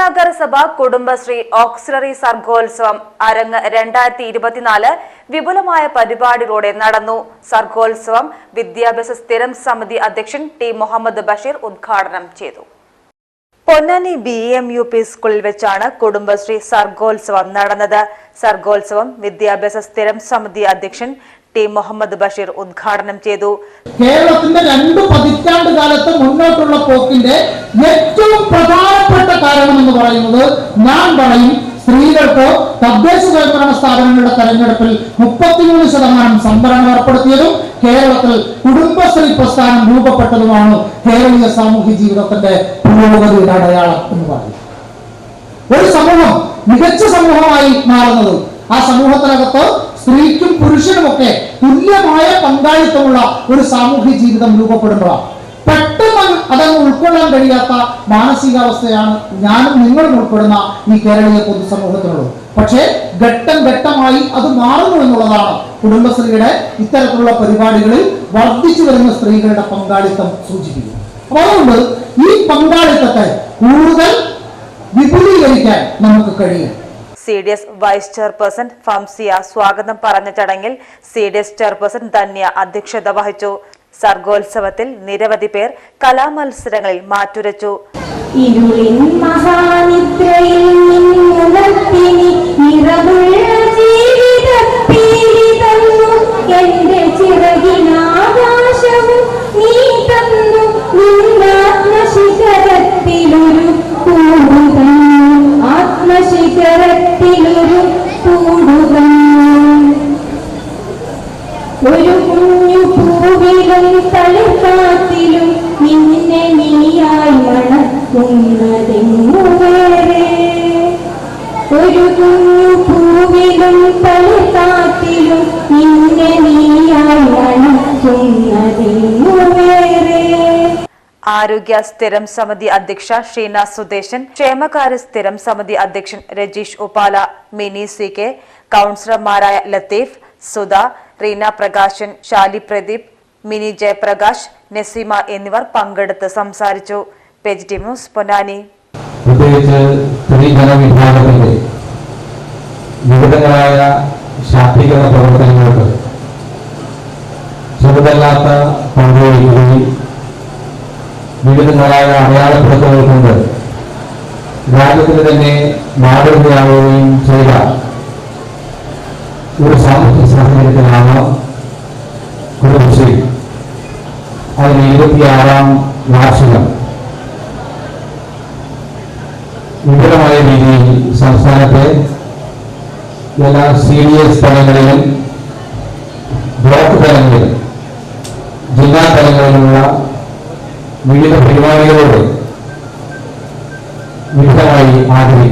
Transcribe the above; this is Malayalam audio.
നഗരസഭ കുടുംബശ്രീ ഓക്സിലറി സർഗോത്സവം അരങ്ങ് രണ്ടായിരത്തി ഇരുപത്തിനാല് വിപുലമായ പരിപാടികളോടെ നടന്നു. സർഗോത്സവം വിദ്യാഭ്യാസ സ്ഥിരം സമിതി അധ്യക്ഷൻ ടി മുഹമ്മദ് ബഷീർ ഉദ്ഘാടനം ചെയ്തു. Ponnani B M U P സ്കൂളിൽ വെച്ചാണ് കുടുംബശ്രീ സർഗോത്സവം നടന്നത്. സർഗോത്സവം വിദ്യാഭ്യാസ സ്ഥിരം സമിതി അധ്യക്ഷൻ ടി മുഹമ്മദ് ബഷീർ ഉദ്ഘാടനം ചെയ്തു. കേരളത്തിന്റെ രണ്ട് പതിറ്റാണ്ട് കാലത്ത് മുന്നോട്ടുള്ള പോക്കിന്റെ ഏറ്റവും പ്രധാനപ്പെട്ട കാരണം എന്ന് പറയുന്നത് ഞാൻ പറയും സ്ത്രീകൾക്ക് തദ്ദേശ സ്വയംഭരണ സ്ഥാപനങ്ങളുടെ തെരഞ്ഞെടുപ്പിൽ മുപ്പത്തിമൂന്ന് ശതമാനം സംവരണം ഏർപ്പെടുത്തിയതും കേരളത്തിൽ കുടുംബശ്രീ പ്രസ്ഥാനം രൂപപ്പെട്ടതുമാണ് കേരളീയ സാമൂഹ്യ ജീവിതത്തിന്റെ പുരോഗതിയുടെ അടയാളം എന്ന് പറയുന്നത്. ഒരു സമൂഹം മികച്ച സമൂഹമായി മാറുന്നത് ആ സമൂഹത്തിനകത്ത് സ്ത്രീക്കും പുരുഷനുമൊക്കെ തുല്യമായ പങ്കാളിത്തമുള്ള ഒരു സാമൂഹ്യ ജീവിതം രൂപപ്പെടുമ്പോഴാണ്. അതങ്ങ് ഉൾക്കൊള്ളാൻ കഴിയാത്ത മാനസികാവസ്ഥയാണ് ഞാനും നിങ്ങളും ഉൾപ്പെടുന്ന ഈ കേരളീയ പൊതുസമൂഹത്തിനുള്ളത് പക്ഷേ ഘട്ടം ഘട്ടമായി അത് മാറുന്നു എന്നുള്ളതാണ് കുടുംബശ്രീയുടെ ഇത്തരത്തിലുള്ള പരിപാടികളിൽ വർദ്ധിച്ചു വരുന്ന സ്ത്രീകളുടെ പങ്കാളിത്തം സൂചിപ്പിക്കുന്നു അപ്പൊ അതുകൊണ്ട് ഈ പങ്കാളിത്തത്തെ കൂടുതൽ വിപുലീകരിക്കാൻ നമുക്ക് കഴിയും. C D S vice chairperson Famsiya സ്വാഗതം പറഞ്ഞ ചടങ്ങിൽ C D S chairperson Dhanya അധ്യക്ഷത വഹിച്ചു. സർഗോത്സവത്തിൽ നിരവധി പേർ കലാമത്സരങ്ങളിൽ മാറ്റുരച്ചു. ഇരുളിൻ മഹാനിദ്രയിൽ എന്റെ ചിറകിനാകാശവും ഒരു കുഞ്ഞു പൂവിലും തളിക്കാത്തിലും നിന്നെ നീയായി മണക്കുന്നതെങ്ങു ഒരു കുഞ്ഞു പൂവിലും തളിക്കാത്തിലും നിന്നെ നീയായി മണക്കുന്നതെങ്ങു ആരോഗ്യ സ്ഥിരം സമിതി അധ്യക്ഷ ഷീന സുദേശൻ ക്ഷേമകാര്യ സ്ഥിരം സമിതി അധ്യക്ഷൻ രജീഷ് ഉപാല മിനി സി കെ കൌൺസിലർമാരായ ലത്തീഫ് സുധ റീന പ്രകാശൻ ഷാലി പ്രദീപ് മിനി ജയപ്രകാശ് നസീമ എന്നിവർ പങ്കെടുത്ത് സംസാരിച്ചു. Page T news Ponnani. പ്രത്യേകിച്ച് സ്ത്രീ വിഭാഗത്തിന്റെ വിവിധങ്ങളായ ശാക്തീകരണ പ്രവർത്തനങ്ങൾക്ക് ചെറുതല്ലാത്ത പങ്കുവഹിക്കുകയും വിവിധങ്ങളായ അടയാളപ്പെടുത്തലുകൾ കൊണ്ട് രാജ്യത്തിന് തന്നെ മാതൃകയാവുകയും ചെയ്ത ഒരു സാമൂഹ്യ സാഹചര്യത്തിലാണ് കുടുംബശ്രീ അതിന് ഇരുപത്തിയാറാം വാർഷികം വിപുലമായ രീതിയിൽ സംസ്ഥാനത്തെ എല്ലാ സി ഡി എസ് തലങ്ങളിലും ബ്ലോക്ക് തലങ്ങളിലും ജില്ലാ തലങ്ങളിലുള്ള വിവിധ പരിപാടികളോട് വിവിധമായി ആചരിക്കുന്നു